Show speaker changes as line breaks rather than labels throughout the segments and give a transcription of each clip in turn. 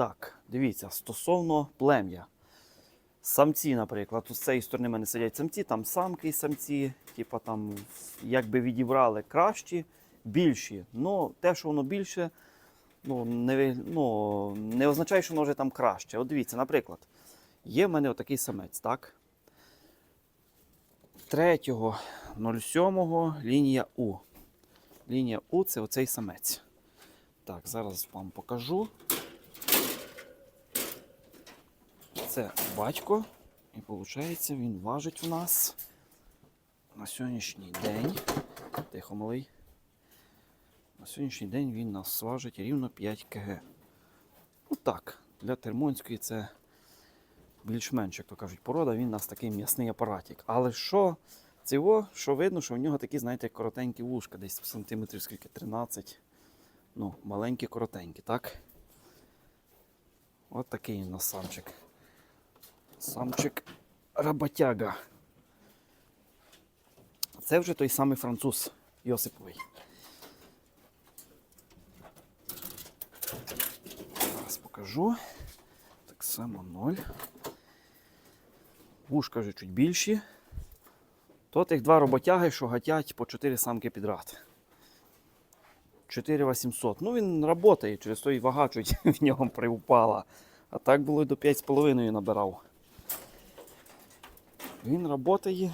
Так, дивіться, стосовно плем'я. Самці, наприклад, з цієї сторони в мене сидять самці, там самки і самці, типа там якби відібрали кращі, більші. Ну, те, що воно більше, ну, не, ну, не означає, що воно вже там краще. От дивіться, наприклад, є в мене отакий самець, так? 3.07 лінія У. Лінія У це оцей самець. Так, зараз вам покажу. Це батько. І виходить, він важить у нас на сьогоднішній день. Тихо, малий. На сьогоднішній день він нас важить рівно 5 кг. Ну так, для термонської це більш-менш, як то кажуть, порода, він у нас такий м'ясний апаратик. Але що це його, що видно, що в нього такі, знаєте, коротенькі вушка, десь сантиметрів скільки 13. Ну, маленькі, коротенькі, так? От такий у нас самчик. Самчик роботяга. Це вже той самий француз Йосиповий. Зараз покажу. Так само ноль. Вушка вже чуть більші. То тих два роботяги, що гатять по 4 самки підряд. 4800. Ну він працює, через то і вага в нього приупала. А так було й до 5,5 набирав. Він працює,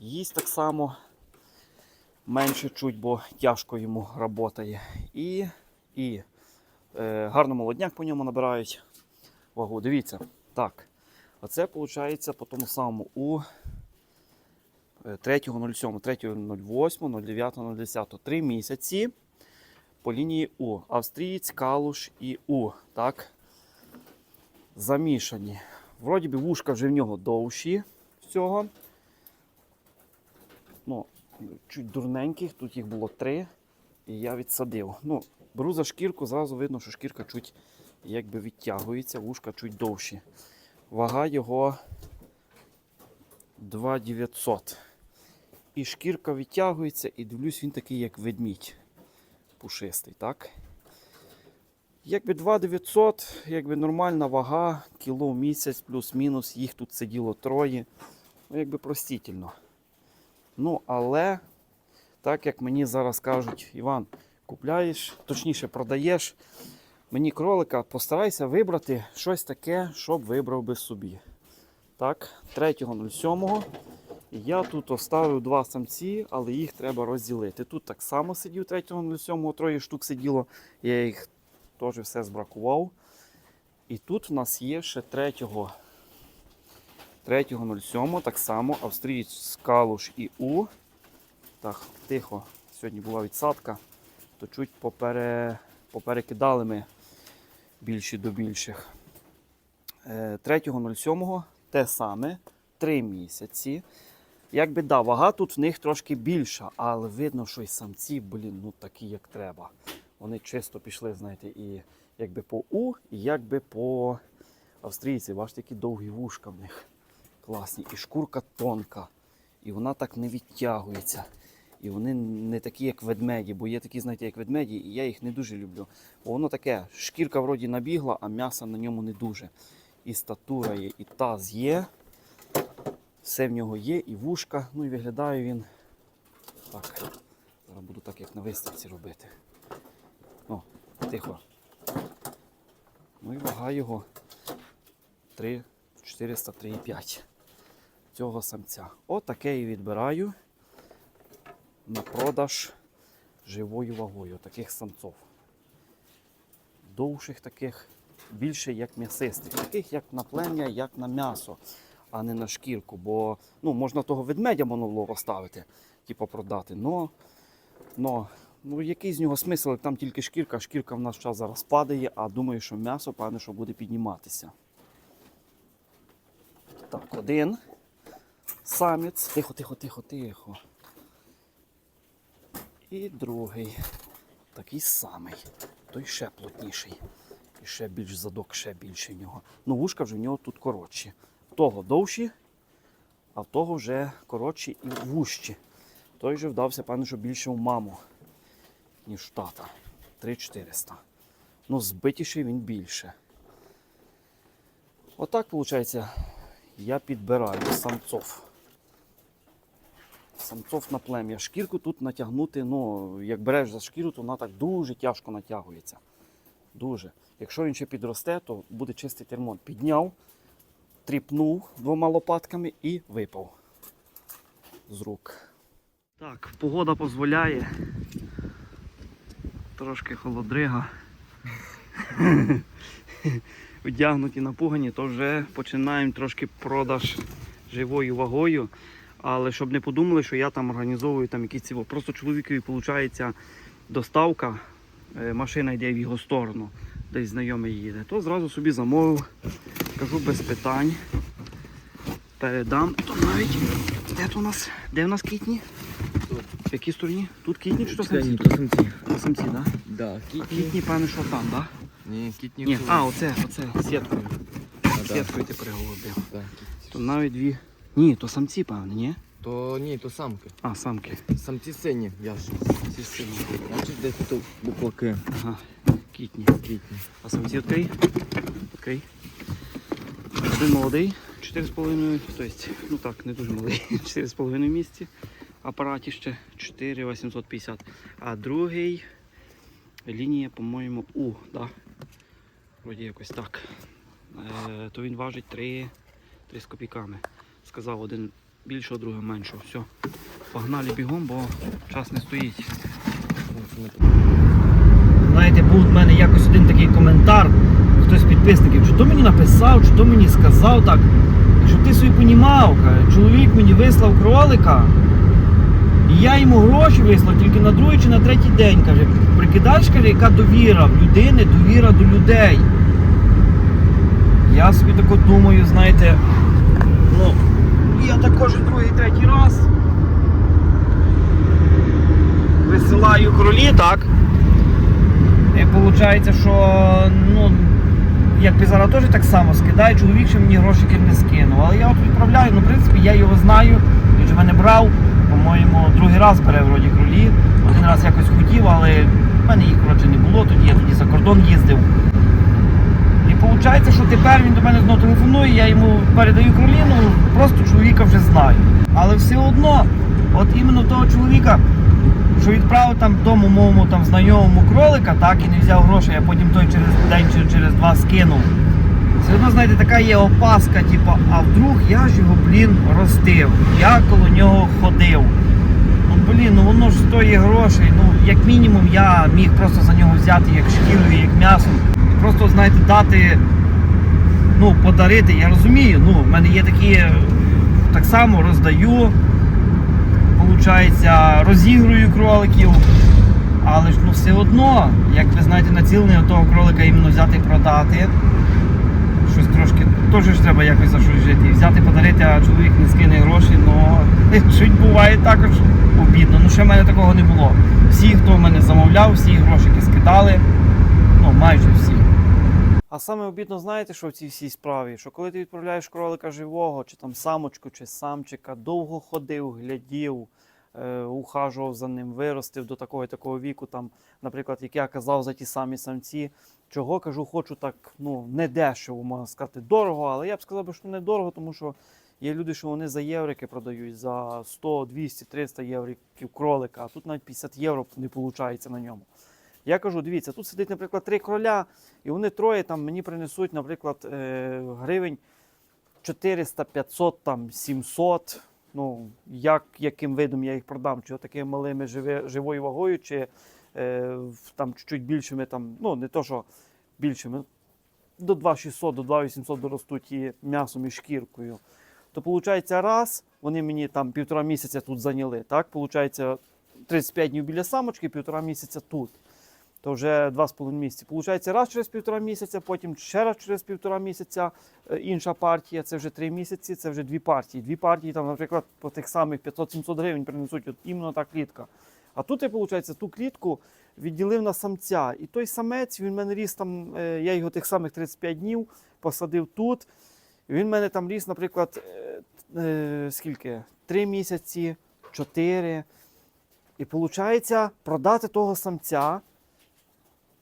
їсть так само. Менше чуть, бо тяжко йому працює. І, і е, гарно молодняк по ньому набирають вагу. Дивіться, так. Оце виходить по тому самому у е, 3.07, 3.08, 09, 10. Три місяці по лінії У. Австрієць, Калуш і У. Так? Замішані. Вроді би вушка вже в нього довші всього. Ну, чуть дурненьких, тут їх було три. І я відсадив. Ну, беру за шкірку, зразу видно, що шкірка чуть якби відтягується, вушка чуть довші. Вага його 2900. І шкірка відтягується, і дивлюсь, він такий, як ведмідь. Пушистий, так? Якби 2900, якби нормальна вага, кіло в місяць, плюс-мінус, їх тут сиділо троє. Ну, якби простительно. Ну, але, так як мені зараз кажуть, Іван, купляєш, точніше продаєш мені кролика, постарайся вибрати щось таке, щоб вибрав би собі. Так, 3.07. Я тут оставив два самці, але їх треба розділити. Тут так само сидів 3.07, троє штук сиділо, я їх теж все збракував. І тут в нас є ще 3. 3.07, так само австрієць Калуш і У. Так, тихо, сьогодні була відсадка, то чуть попере, поперекидали ми більші до більших. Е, 3.07 те саме, 3 місяці. Якби да, вага тут в них трошки більша, але видно, що й самці, блін, ну такі, як треба. Вони чисто пішли, знаєте, і якби по У, і якби по австрійці. Бачите, які довгі вушка в них. Класні. І шкурка тонка. І вона так не відтягується. І вони не такі, як ведмеді, бо є такі, знаєте, як ведмеді, і я їх не дуже люблю. Бо воно таке, шкірка вроді набігла, а м'яса на ньому не дуже. І статура є, і таз є. Все в нього є, і вушка. Ну і виглядає він. Так. Зараз буду так, як на виставці робити. Тихо. Ну і вага його 3, 400, 3,5 цього самця. Отаке і відбираю на продаж живою вагою таких самців. Довших таких, більше як м'ясистих, таких як на плем'я, як на м'ясо, а не на шкірку. Бо ну, можна того ведмедя монолова ставити, типу продати. Но, но, ну, який з нього смисл, там тільки шкірка, шкірка в нас час зараз падає, а думаю, що м'ясо, певне, що буде підніматися. Так, один. Самець. Тихо, тихо, тихо, тихо. І другий. Такий самий. Той ще плотніший. І ще більш задок, ще більше нього. Ну, вушка вже в нього тут коротші. В того довші, а в того вже коротші і вущі. Той же вдався, певно, що більше в маму, ніж в тата. 3400. Ну, збитіший він більше. Отак, виходить, я підбираю самцов. Самцов на плем'я. Шкірку тут натягнути, ну, як береш за шкіру, то вона так дуже тяжко натягується. Дуже. Якщо він ще підросте, то буде чистий термон. Підняв, тріпнув двома лопатками і випав з рук. Так, погода дозволяє. Трошки холодрига. Одягнуті напугані, то вже починаємо трошки продаж живою вагою. Але щоб не подумали, що я там організовую там якісь ці. Просто чоловікові виходить доставка, е, машина йде в його сторону, десь знайомий їде, то зразу собі замовив, кажу без питань. Передам. То навіть де то у нас? Де у нас кітні? В якій стороні? Тут кітні чи то самці?
то самці.
То самці, так? Да?
Да, кітні.
Кітні, певне, що там, так?
Ні, кітні.
Ні, а, оце, оце, сіткою. Сіткою ти переголубив.
да.
То навіть дві. Ні, то самці, певне, ні?
То ні, то самки.
А, самки.
Самці сині, я ж. Ці сині. Значить, десь тут буклаки.
Ага, кітні.
Квітні.
А самці відкрий? Відкрий. Один молодий, 4,5, тобто, ну так, не дуже малий, 4,5 місці. Апараті ще 4,850. А другий лінія, по-моєму, У, да? Вроді якось так. Е, то він важить 3, 3 з копійками. Сказав один більшого, другий меншого. Все. Погнали бігом, бо час не стоїть. Знаєте, був в мене якось один такий коментар, хтось з підписників, чи то мені написав, чи то мені сказав так. Щоб ти собі понімав, чоловік мені вислав кролика, і я йому гроші вислав тільки на другий чи на третій день. Каже, прикидаєш, каже, яка довіра в людини, довіра до людей. Я собі тако думаю, знаєте, ну, я також другий, третій раз висилаю кролі, так? І виходить, що ну, якби зараз теж так само скидаю, чоловік ще мені грошики не скинув. Але я от відправляю, ну в принципі я його знаю, він же мене брав, по-моєму, другий раз бере вроді кролі. Один раз якось хотів, але в мене їх коротше не було, тоді я тоді за кордон їздив. І виходить, що тепер він до мене знову телефонує, я йому передаю кролі, ну просто чоловіка вже знаю. Але все одно, от іменно того чоловіка, що відправив там тому моєму там знайомому кролика, так і не взяв грошей, а потім той через день чи через два скинув. Все одно, знаєте, така є опаска, типу, а вдруг я ж його, блін, ростив, я коло нього ходив. Ну, блін, ну воно ж стоїть грошей. Ну, як мінімум, я міг просто за нього взяти як шкірою, як м'ясом. Просто, знаєте, дати, ну, подарити. Я розумію, ну, в мене є такі, так само роздаю получається, розігрую кроликів. Але ж ну все одно, як ви знаєте, націлений того кролика іменно взяти і продати. Щось трошки теж треба якось за щось жити. І Взяти, подарити, а чоловік не скине гроші, ну чуть буває також обідно. Ну ще в мене такого не було. Всі, хто в мене замовляв, всі грошики скидали. Ну, майже всі. А саме обідно, знаєте, що в цій всій справі? Що коли ти відправляєш кролика живого, чи там самочку, чи самчика, довго ходив, глядів, е, ухажував за ним, виростив до такого і такого віку, там, наприклад, як я казав за ті самі самці, чого кажу, хочу так, ну, не дешево, можна сказати, дорого, але я б сказав, що не дорого, тому що є люди, що вони за єврики продають, за 100, 200, 300 євриків кролика, а тут навіть 50 євро не виходить на ньому. Я кажу, дивіться, тут сидить, наприклад, три кроля, і вони троє там мені принесуть, наприклад, е, гривень 400, 500, там, 700. Ну, як, яким видом я їх продам, чи такими малими живи, живою вагою, чи там чуть-чуть більшими, там, ну не то, що більшими, до 2600, до 2800 доростуть і м'ясом, і шкіркою. То виходить, раз, вони мені там півтора місяця тут зайняли. Так, виходить, 35 днів біля самочки, півтора місяця тут. То вже 2,5 місяці. Получається, раз через півтора місяця, потім ще раз через півтора місяця е, інша партія, це вже три місяці, це вже дві партії. Дві партії, там, наприклад, по тих самих 500-700 гривень принесуть от іменно та клітка. А тут я, виходить, ту клітку відділив на самця. І той самець, він в мене ріс там, е, я його тих самих 35 днів посадив тут. Він в мене там ріс, наприклад, е, е, скільки? Три місяці, чотири. І виходить, продати того самця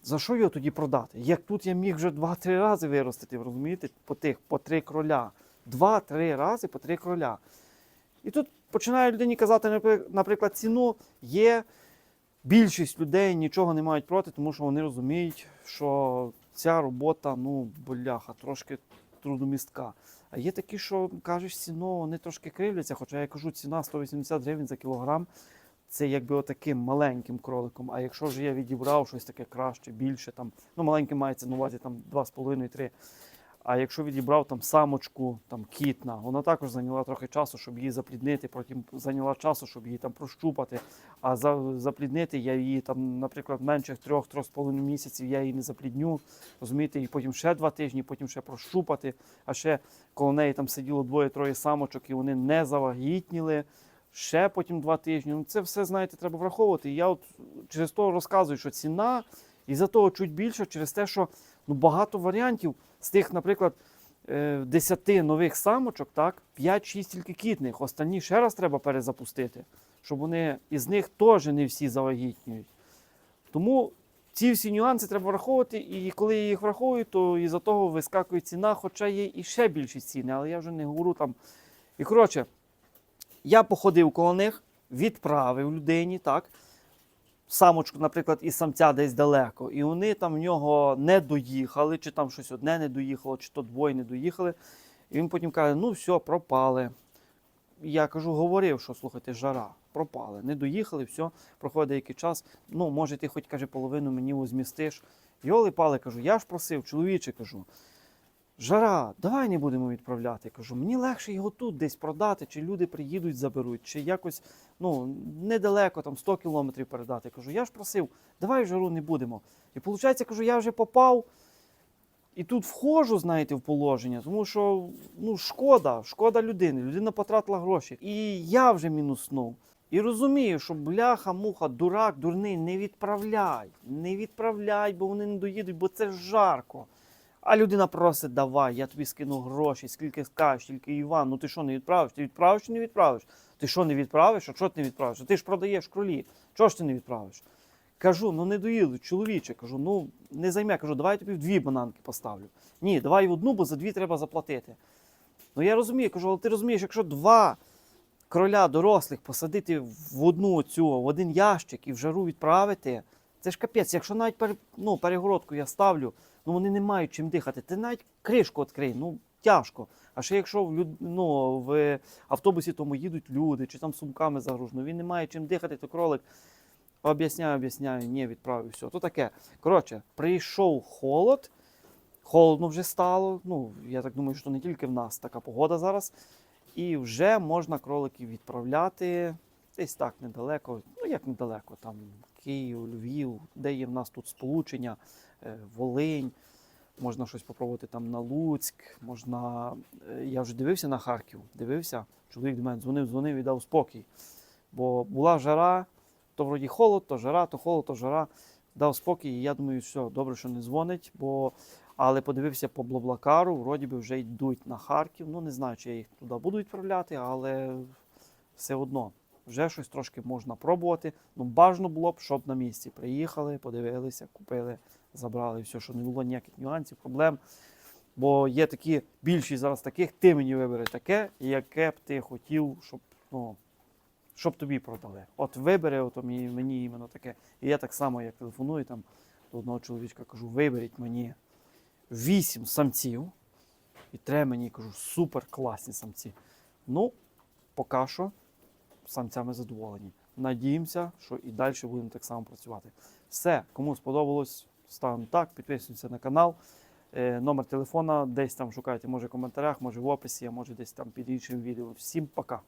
За що його тоді продати? Як тут я міг вже 2-3 рази виростити, розумієте, по тих, по три кроля. Два-три рази по три кроля. І тут починає людині казати, наприклад, ціну. Є більшість людей нічого не мають проти, тому що вони розуміють, що ця робота, ну, бляха, трошки трудомістка. А є такі, що кажеш, ціну, вони трошки кривляться, хоча я кажу, ціна 180 гривень за кілограм. Це якби отаким маленьким кроликом. А якщо ж я відібрав щось таке краще, більше, там, ну маленьким мається на увазі там 2,5-3. А якщо відібрав там самочку, там кітна, вона також зайняла трохи часу, щоб її запліднити, потім зайняла часу, щоб її там прощупати. А за, запліднити я її там, наприклад, менше трьох-трьох з половиною місяців я її не заплідню. Розумієте, і потім ще два тижні, потім ще прощупати. А ще коло неї там сиділо двоє-троє самочок, і вони не завагітніли. Ще потім два тижні. Ну, це все, знаєте, треба враховувати. Я от через то розказую, що ціна, і за того чуть більше, через те, що ну, багато варіантів з тих, наприклад, е, 10 нових самочок, так, 5-6 тільки кітних. Останні ще раз треба перезапустити, щоб вони із них теж не всі завагітнюють. Тому ці всі нюанси треба враховувати, і коли я їх враховую, то із-за того вискакує ціна, хоча є і ще більші ціни, але я вже не говорю там. І коротше, я походив коло них, відправив людині, так. Самочку, наприклад, і самця десь далеко, і вони там в нього не доїхали, чи там щось одне не доїхало, чи то двоє не доїхали. І він потім каже: ну все, пропали. Я кажу, говорив, що слухайте, жара, пропали. Не доїхали, все, проходить деякий час. Ну, може, ти хоч каже, половину мені возмістиш. Йоли пали, кажу, я ж просив, чоловіче кажу. Жара, давай не будемо відправляти. Кажу, мені легше його тут десь продати, чи люди приїдуть, заберуть, чи якось ну, недалеко, там 100 кілометрів передати. Кажу, я ж просив, давай жару не будемо. І виходить, кажу, я вже попав. І тут входжу, знаєте, в положення, тому що ну, шкода, шкода людини. Людина потратила гроші. І я вже мінуснув. І розумію, що бляха, муха, дурак, дурний, не відправляй. Не відправляй, бо вони не доїдуть, бо це жарко. А людина просить, давай, я тобі скину гроші, скільки скажеш, тільки Іван, ну ти що не відправиш? Ти відправиш чи не відправиш? Ти що не відправиш? А що ти не відправиш? А ти ж продаєш кролі. Чого ж ти не відправиш? Кажу, ну не доїдуть, чоловіче. Кажу, ну не займе. Кажу, давай я тобі дві бананки поставлю. Ні, давай одну, бо за дві треба заплатити. Ну я розумію, кажу, але ти розумієш, якщо два кроля дорослих посадити в одну цю, в один ящик і в жару відправити, це ж капець. Якщо навіть ну, перегородку я ставлю, ну вони не мають чим дихати. Ти навіть кришку відкрий, ну тяжко. А ще якщо в, люд, ну, в автобусі тому їдуть люди чи там сумками загружено, він не має чим дихати, то кролик. Об'ясняю, об'ясняю, ні, відправив, все. То таке. Коротше, прийшов холод, холодно вже стало. Ну, я так думаю, що не тільки в нас така погода зараз. І вже можна кроликів відправляти десь так недалеко. Ну як недалеко, там Київ, Львів, де є в нас тут сполучення, Волинь. Можна щось попробувати там на Луцьк. Можна. е, Я вже дивився на Харків, дивився. Чоловік до мене дзвонив, дзвонив і дав спокій. Бо була жара, то вроді холод, то жара, то холод, то жара. Дав спокій, і я думаю, все, добре, що не дзвонить, бо але подивився по Блаблакару, вроді би вже йдуть на Харків. Ну не знаю, чи я їх туди буду відправляти, але все одно вже щось трошки можна пробувати. Ну, бажано було б, щоб на місці приїхали, подивилися, купили, забрали все, щоб не було ніяких нюансів, проблем. Бо є такі, більшість зараз таких, ти мені вибери таке, яке б ти хотів, щоб, ну, щоб тобі продали. От вибери, от мені, мені іменно таке. І я так само, як телефоную там до одного чоловічка, кажу, виберіть мені вісім самців. І треба мені кажу, супер класні самці. Ну, поки що самцями задоволені. Надіємося, що і далі будемо так само працювати. Все, кому сподобалось, ставимо так, підписуємося на канал. Е, номер телефона десь там шукайте, може в коментарях, може в описі, а може десь там під іншим відео. Всім пока!